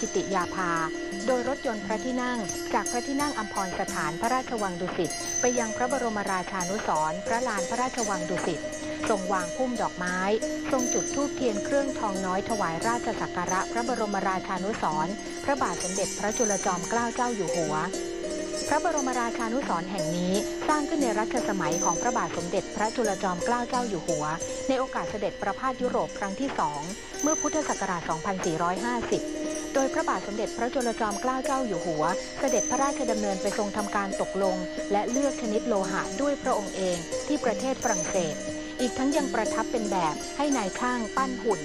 กิติยาภา โดยรถยนต์พระที่นั่ง จากพระที่นั่งอัมพรสถานพระราชวังดุสิตไปยังพระบรมราชานุสรพระลานพระราชวังดุสิตทรงวางพุ่มดอกไม้ ทรงจุดธูปเทียนเครื่องทองน้อยถวายราชสักการะพระบรมราชานุสรพระบาทสมเด็จพระจุลจอมเกล้าเจ้าอยู่หัว พระบรมราชานุสรแห่งนี้สร้างขึ้นในรัชสมัยของพระบาทสมเด็จพระจุลจอมเกล้าเจ้าอยู่หัว ในโอกาสเสด็จประพาสยุโรปครั้งที่สองเมื่อพุทธศักราช 2450 โดยพระบาทสมเด็จพระจุลจอมเกล้าเจ้าอยู่หัว เสด็จพระราชดำเนินไปทรงทำการตกลง และเลือกชนิดโลหะด้วยพระองค์เองที่ประเทศฝรั่งเศส อีกทั้งยังประทับเป็นแบบให้นายช่างปั้นหุ่น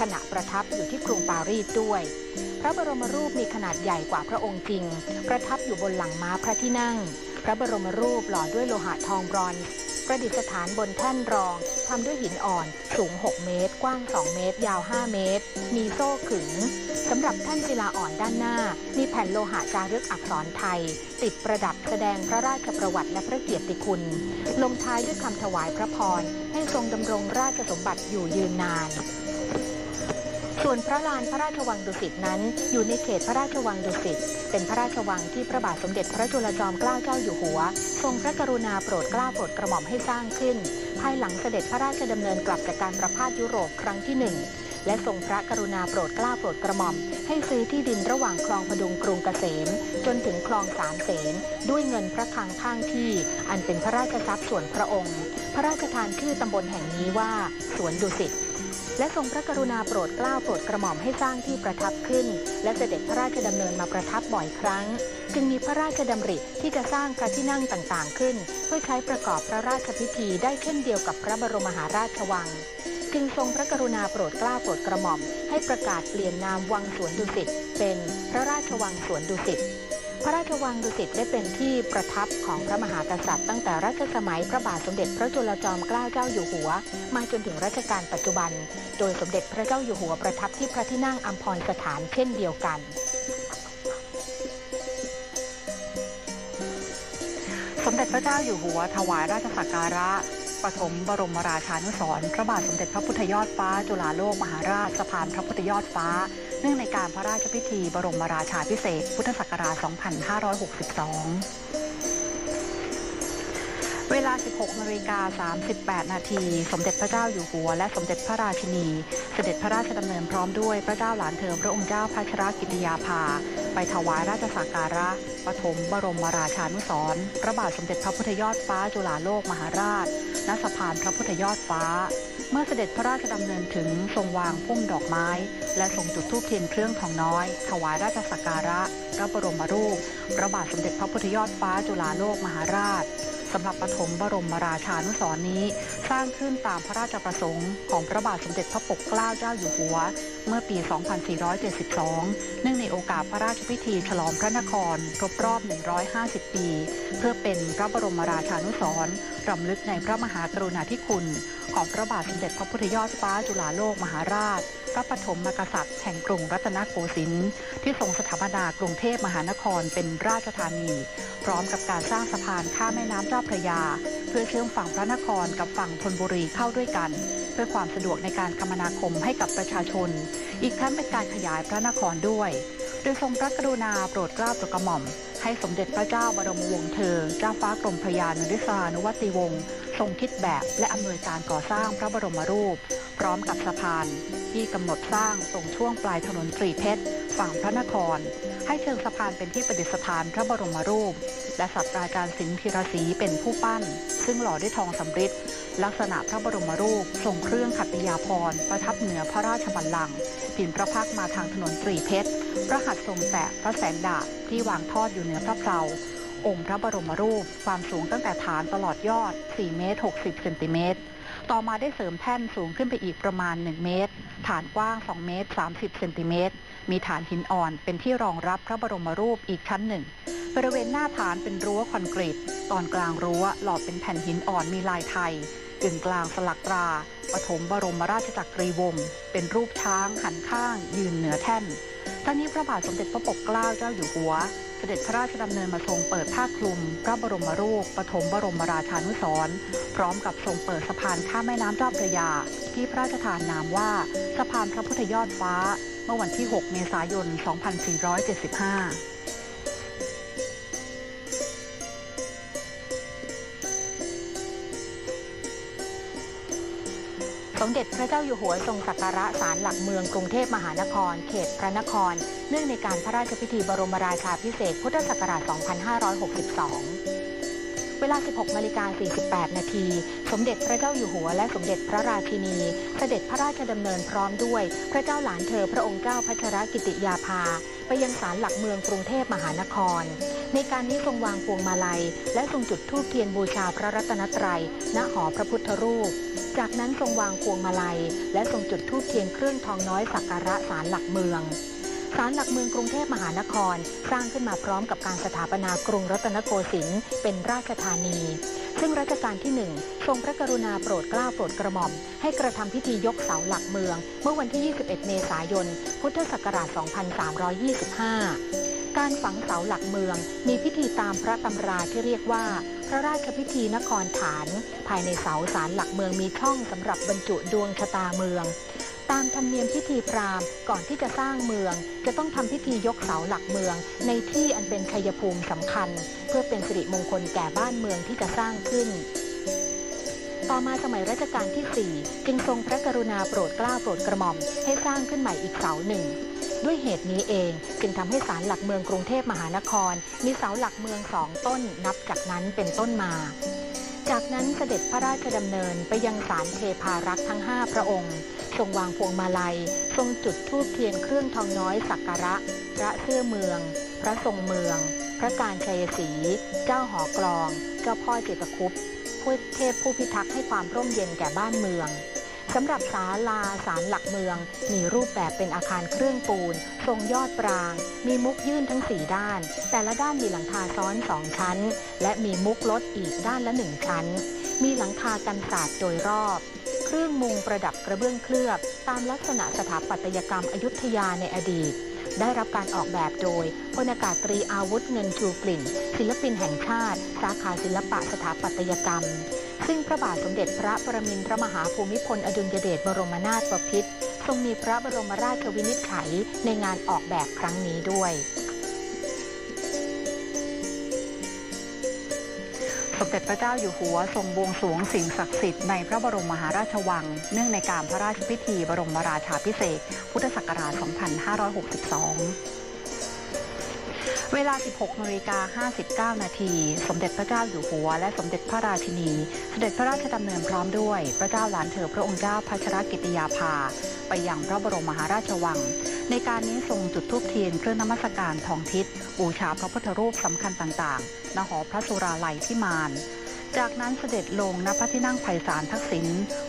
ขณะประทับอยู่ที่กรุงปารีสด้วย พระบรมรูปมีขนาดใหญ่กว่าพระองค์จริง ประทับอยู่บนหลังม้าพระที่นั่ง พระบรมรูปหล่อด้วยโลหะทองบรอนซ์ ประดิษฐานบนแท่นรองทำด้วยหินอ่อนสูง 6 เมตร กว้าง 2 เมตร ยาว 5 เมตร มีโซ่ขึงสำหรับแท่นศิลาอ่อนด้านหน้า มีแผ่นโลหะจารึกอักษรไทย ติดประดับแสดงพระราชประวัติและพระเกียรติคุณ ลงท้ายด้วยคำถวายพระพรให้ทรงดำรงราชสมบัติอยู่ยืนนาน ส่วนพระลานพระราชวังดุสิตนั้น อยู่ในเขตพระราชวังดุสิต เป็นพระราชวังที่พระบาทสมเด็จพระจุลจอมเกล้าเจ้าอยู่หัว ทรงพระกรุณาโปรดเกล้าโปรดกระหม่อมให้สร้างขึ้น ภายหลังเสด็จพระราชดำเนินกลับจากการประพาสยุโรปครั้งที่หนึ่งและทรงพระกรุณาโปรดเกล้าโปรดกระหม่อม ให้ซื้อที่ดินระหว่างคลองพดุงกรุงเกษม จนถึงคลองสามเสนด้วยเงินพระคลังข้างที่ อันเป็นพระราชทรัพย์ส่วนพระองค์ พระราชทานชื่อตำบลแห่งนี้ว่า สวนดุสิต และทรงพระกรุณาโปรดเกล้าโปรดกระหม่อมให้สร้างที่ประทับขึ้น และเสด็จพระราชดำเนินมาประทับบ่อยครั้ง จึงมีพระราชดำริที่จะสร้างพระที่นั่งต่างๆขึ้น เพื่อใช้ประกอบพระราชพิธีได้เช่นเดียวกับพระบรมมหาราชวังจึงทรงพระกรุณาโปรดเกล้าโปรดกระหม่อม ให้ประกาศเปลี่ยนนามวังสวนดุสิตเป็นพระราชวังสวนดุสิต ระราชวังดุสิตได้เป็นที่ประทับของพระมหากษัตริย์ตั้งแต่รัชสมัยพระบาทสมเด็จพระจุลจอมเกล้าเจ้าอยู่หัว มาจนถึงรัชกาลปัจจุบัน โดยสมเด็จพระเจ้าอยู่หัวประทับที่พระที่นั่งอัมพรสถานเช่นเดียวกันสมเด็จพระเจ้าอยู่หัวถวายราชสักการะ ปฐมบรมราชานุสร์พระบาทสมเด็จพระพุทธยอดฟ้า จุฬาโลกมหาราชสะพานพระพุทธยอดฟ้า เนื่องในการพระราชพิธีบรมราชาพิเศษ พุทธศักราช 2562 เวลา 16นาฬิกา38 นาที สมเด็จพระเจ้าอยู่หัว และสมเด็จพระราชินี เสด็จพระราชดำเนินพร้อมด้วยพระเจ้าหลานเธอพระองค์เจ้าพัชรกิติยาภา ไปถวายราชสักการะปฐมบรมราชานุสรพระบาทสมเด็จพระพุทธยอดฟ้าจุฬาโลกมหาราช ณ สะพานพระพุทธยอดฟ้า เมื่อเสด็จพระราชดำเนินถึงทรงวางพุ่มดอกไม้ และทรงจุดธูปเทียนเครื่องทองน้อย ถวายราชสักการะพระบรมรูปพระบาทสมเด็จพระพุทธยอดฟ้าจุฬาโลกมหาราชสำหรับปฐมบรมราชานุสรณ์นี้ สร้างขึ้นตามพระราชประสงค์ของพระบาทสมเด็จพระปกเกล้าเจ้าอยู่หัว เมื่อปี 2472 เนื่องในโอกาสพระราชพิธีฉลองพระนคร ครบรอบ 150 ปี เพื่อเป็นพระบรมราชานุสรณ์รำลึกในพระมหากรุณาธิคุณ ของพระบาทสมเด็จพระพุทธยอดฟ้าจุฬาโลกมหาราชพระปฐมมกษัตริย์แห่งกรุงรัตนโกสินทร์ที่ทรงสถาปนากรุงเทพมหานครเป็นราชธานี พร้อมกับการสร้างสะพานข้ามแม่น้ำเจ้าพระยา เพื่อเชื่อมฝั่งพระนครกับฝั่งธนบุรีเข้าด้วยกัน เพื่อความสะดวกในการคมนาคมให้กับประชาชน อีกทั้งเป็นการขยายพระนครด้วย โดยทรงพระกรุณาโปรดเกล้าโปรดกระหม่อม ให้สมเด็จพระเจ้าบรมวงศ์เธอ เจ้าฟ้ากรมพระยานริศานุวัติวงศ์ทรงคิดแบบและอำนวยการก่อสร้างพระบรมรูป พร้อมกับสะพานที่กำหนดสร้างตรงช่วงปลายถนนตรีเพชรฝั่งพระนคร ให้เชิงสะพานเป็นที่ประดิษฐานพระบรมรูป และศาสตราจารย์สิงห์ธีรศรีเป็นผู้ปั้น ซึ่งหล่อด้วยทองสำริดลักษณะพระบรมรูป ทรงเครื่องขัตติยาภรประทับเหนือพระราชบัลลังก์ผินพระพักมาทางถนนตรีเพชรพระหัตถ์ทรงแตะพระแสงดาบที่วางทอดอยู่เหนือพระเพลาองค์พระบรมรูป ความสูงตั้งแต่ฐานตลอดยอด 4 เมตร 60 เซนติเมตร ต่อมาได้เสริมแท่นสูงขึ้นไปอีกประมาณ 1 เมตร ฐานกว้าง 2 เมตร 30 เซนติเมตร มีฐานหินอ่อนเป็นที่รองรับพระบรมรูปอีกชั้นหนึ่ง บริเวณหน้าฐานเป็นรั้วคอนกรีต ตอนกลางรั้วหล่อเป็นแผ่นหินอ่อนมีลายไทยกึ่งกลางสลักตราปฐมบรมราชจักรีวงศ์เป็นรูปช้างหันข้าง ยืนเหนือแท่นทั้งนี้พระบาทสมเด็จพระปกเกล้าเจ้าอยู่หัว เสด็จพระราชดำเนินมาทรงเปิดผ้าคลุม พระบรมรูปปฐมบรมราชานุสรณ์พร้อมกับทรงเปิดสะพานข้ามแม่น้ำเจ้าพระยา ที่พระราชทานนามว่าสะพานพระพุทธยอดฟ้า เมื่อวันที่ 6 เมษายน 2475 มเด็จพระเจ้าอยู่หัวทรงสักการะศาลหลักเมืองกรุงเทพมหานคร เขตพระนคร เนื่องในการพระราชพิธีบรมราชาพิเศษพุทธศักราช 2562 เวลา 16นาฬิกา48 นาที สมเด็จพระเจ้าอยู่หัวและสมเด็จพระราชินี เสด็จพระราชดำเนินพร้อมด้วย พระเจ้าหลานเธอพระองค์เจ้าพัชรกิติยาภา ไปยังศาลหลักเมืองกรุงเทพมหานคร ในการนี้ทรงวางพวงมาลัย และทรงจุดธูปเทียนบูชาพระรัตนตรัย ณ หอพระพุทธรูป จากนั้นทรงวางพวงมาลัย และทรงจุดธูปเทียนเครื่องทองน้อยสักการะศาลหลักเมืองศาลหลักเมืองกรุงเทพมหานคร สร้างขึ้นมาพร้อมกับการสถาปนากรุงรัตนโกสินทร์เป็นราชธานี ซึ่งรัชกาลที่หนึ่งทรงพระกรุณาโปรดเกล้าโปรดกระหม่อม ให้กระทำพิธียกเสาหลักเมือง เมื่อวันที่ 21 เมษายน พุทธศักราช 2325 การฝังเสาหลักเมือง มีพิธีตามพระตำราที่เรียกว่า พระราชพิธีนครฐาน ภายในเสาสารหลักเมืองมีช่องสำหรับบรรจุดวงชะตาเมือง ตามธรรมเนียมพิธีพราหมณ์ก่อนที่จะสร้างเมือง จะต้องทำพิธียกเสาหลักเมือง ในที่อันเป็นชัยภูมิสำคัญ เพื่อเป็นสิริมงคลแก่บ้านเมืองที่จะสร้างขึ้นต่อมาสมัยรัชกาลที่ 4 จึงทรงพระกรุณาโปรดเกล้าโปรดกระหม่อมให้สร้างขึ้นใหม่อีกเสาหนึ่ง ด้วยเหตุนี้เอง จึงทำให้ศาลหลักเมืองกรุงเทพมหานคร มีเสาหลักเมืองสองต้นนับจากนั้นเป็นต้นมา จากนั้นเสด็จพระราชดำเนินไปยังศาลเทพารักษ์ทั้ง 5 พระองค์ ทรงวางพวงมาลัย ทรงจุดธูปเทียนเครื่องทองน้อยสักการะ พระเสื้อเมือง พระทรงเมือง พระการชัยศรีเจ้าหอกลอง เจ้าพ่อเจตคุปผู้เทพผู้พิทักษ์ให้ความร่มเย็นแก่บ้านเมือง สำหรับศาลาศาลหลักเมือง มีรูปแบบเป็นอาคารเครื่องปูน ทรงยอดปราง มีมุกยื่นทั้งสี่ด้าน แต่ละด้านมีหลังคาซ้อนสองชั้น และมีมุกลดอีกด้านละหนึ่งชั้น มีหลังคากันศาสตร์โดยรอบ เครื่องมุงประดับกระเบื้องเคลือบ ตามลักษณะสถาปัตยกรรมอยุธยาในอดีต ได้รับการออกแบบโดยพลอากาศตรีอาวุธเงินชูกลิ่น ศิลปินแห่งชาติ สาขาศิลปะสถาปัตยกรรม ซึ่งพระบาทสมเด็จพระประมินทรมหาภูมิพลอดุลยเดชบรมนาถบพิตรทรงมีพระบรมราชวินิจฉัยในงานออกแบบครั้งนี้ด้วยสมเด็จพระเจ้าอยู่หัวทรงบวงสรวงสิ่งศักดิ์สิทธิ์ในพระบรมมหาราชวัง เนื่องในการพระราชพิธีบรมราชาพิเศษ พุทธศักราช 2562 เวลา 16นาฬิกา59 นาที สมเด็จพระเจ้าอยู่หัว และสมเด็จพระราชินี เสด็จพระราชดำเนินพร้อมด้วย พระเจ้าหลานเธอพระองค์เจ้าพัชรกิติยาภา ไปยังพระบรมมหาราชวัง ในการนี้ทรงจุดธูปเทียนเครื่องนมัสการทองทิศบูชาพระพุทธรูปสำคัญต่างๆณหอพระสุราลัยที่มานจากนั้นเสด็จลงณพระที่นั่งไพศาลทักษิณ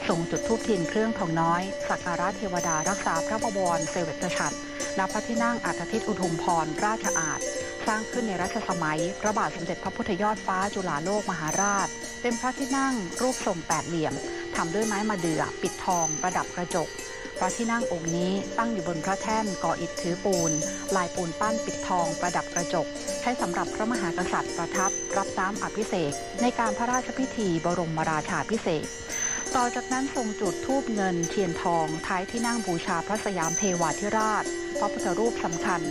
ทรงจุดธูปเทียนเครื่องทองน้อย สักการะเทวดารักษาพระบวรเสวตฉัตรณพระที่นั่งอัฐทิตอุทุมพรราชอาณ สร้างขึ้นในรัชสมัย พระบาทสมเด็จพระพุทธยอดฟ้าจุฬาโลกมหาราช เป็นพระที่นั่งรูปทรงแปดเหลี่ยมทำด้วยไม้มะเดื่อปิดทองประดับกระจก พระที่นั่งองค์นี้ตั้งอยู่บนพระแท่นก่ออิฐถือปูน ลายปูนปั้นปิดทองประดับกระจก ใช้สำหรับพระมหากษัตริย์ประทับรับน้ำอภิเษกในการพระราชพิธีบรมราชาพิเศษต่อจากนั้นทรงจุดธูปเงินเทียนทองท้ายที่นั่งบูชาพระสยามเทวาธิราช พระพุทธรูปสำคัญ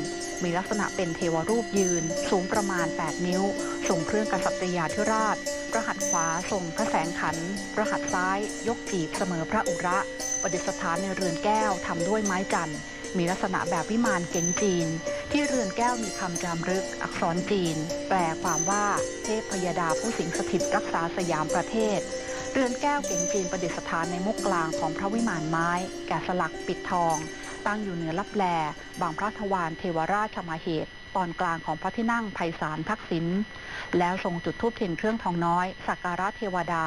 มีลักษณะเป็นเทวรูปยืน สูงประมาณ 8 นิ้วทรงเครื่องกษัตริยาธิราชประหัตขวาทรงพระแสงขันประหัตซ้าย ยกจีบเสมอพระอุระประดิษฐานในเรือนแก้วทำด้วยไม้จันทร์มีลักษณะแบบวิมานเก๋งจีน ที่เรือนแก้วมีคำจารึกอักษรจีน แปลความว่าเทพพยดาผู้สิงสถิตรักษาสยามประเทศ เรือนแก้วเก๋งจีนประดิษฐานในมุกกลางของพระวิมานไม้ แกะสลักปิดทอง ตั้งอยู่เหนือลับแล บางพระทวารเทวราชมาเหตุ ตอนกลางของพระที่นั่งไพศาลทักษิณ แล้วทรงจุดธูปเทียนเครื่องทองน้อย สักการะเทวดา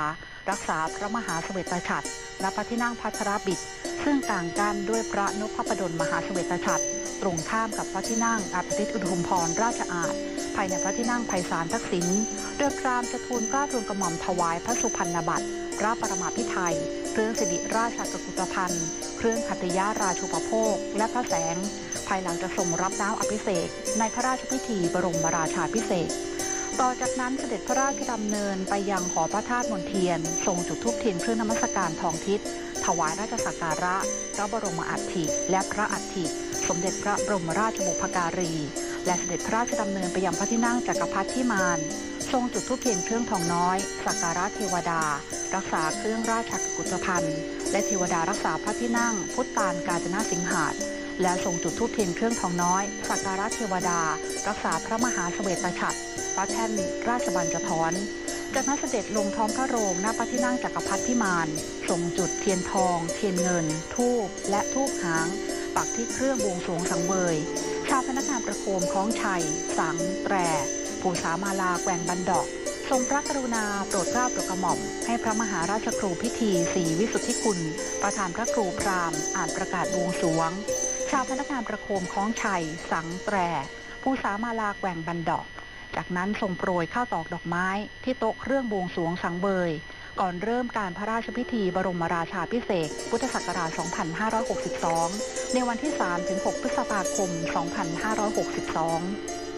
รักษาพระมหาเสวตฉัตรและพระที่นั่งพัชรบิด ซึ่งต่างกันด้วยพระนพพดลมหาเสวตฉัตรตรงข้ามกับพระที่นั่งอัปติตอุทุมพรราชอาณภายในพระที่นั่งไพศาลทักษิณเรือครามจะทูลกล้าทูลกระหม่อมถวายพระสุพรรณบัตรพระประมาพิไทย รื่องสิริราชกุฏภัณฑ์เครื่องขัตยาราชูปโภค และพระแสง ภายหลังจะทรงรับน้ำอภิเษกในพระราชพิธีบรมราชาพิเศษต่อจากนั้นเสด็จพระราชดำเนินไปยังหอพระธาตุมนเทียนทรงจุดธูปเทียนเครื่องนมัสการทองทิศถวายราชสักการะพระบรมอัฐิ และพระอัฐิ สมเด็จพระบรมราชบุพการี และเสด็จพระราชดำเนินไปยังพระที่นั่งจักรพรรดิพิมาน ทรงจุดธูปเทียนเครื่องทองน้อย สักการะเทวดา รักษาเครื่องราชกุฏภัณฑ์และเทวดารักษาพระที่นั่ง พุทธานกาญจนาสิงหาดและทรงจุดธูปเทียนเครื่องทองน้อย สักการะเทวดา รักษาพระมหาเสวตฉัตรพระแท่นราชบัญจทรจากนั้นเสด็จลงท้องพระโรงหน้าพระที่นั่งจักรพรรดิพิมานทรงจุดเทียนทอง เทียนเงิน ทูบและทูบหาง ปักที่เครื่องบวงสรวงสังเวยชาวพนักงานประโคมคล้องชัย สัง แตร ผู้สามาลาแกว่งบันดอก ทรงพระกรุณาโปรดเกล้าโปรดกระหม่อม ให้พระมหาราชครูพิธีสีวิสุทธิคุณ ประธานพระครูพรามอ่านประกาศบวงสวง ชาวพนักงานประโคมคล้องชัย สังแตรผู้สามาลาแกว่งบันดอก จากนั้นทรงโปรยข้าวตอกดอกไม้ที่โต๊ะเครื่องบวงสวงสังเบยก่อนเริ่มการพระราชพิธีบรมราชาพิเศษ พุทธศักราช 2562 ในวันที่ 3-6 พฤษภาคม 2562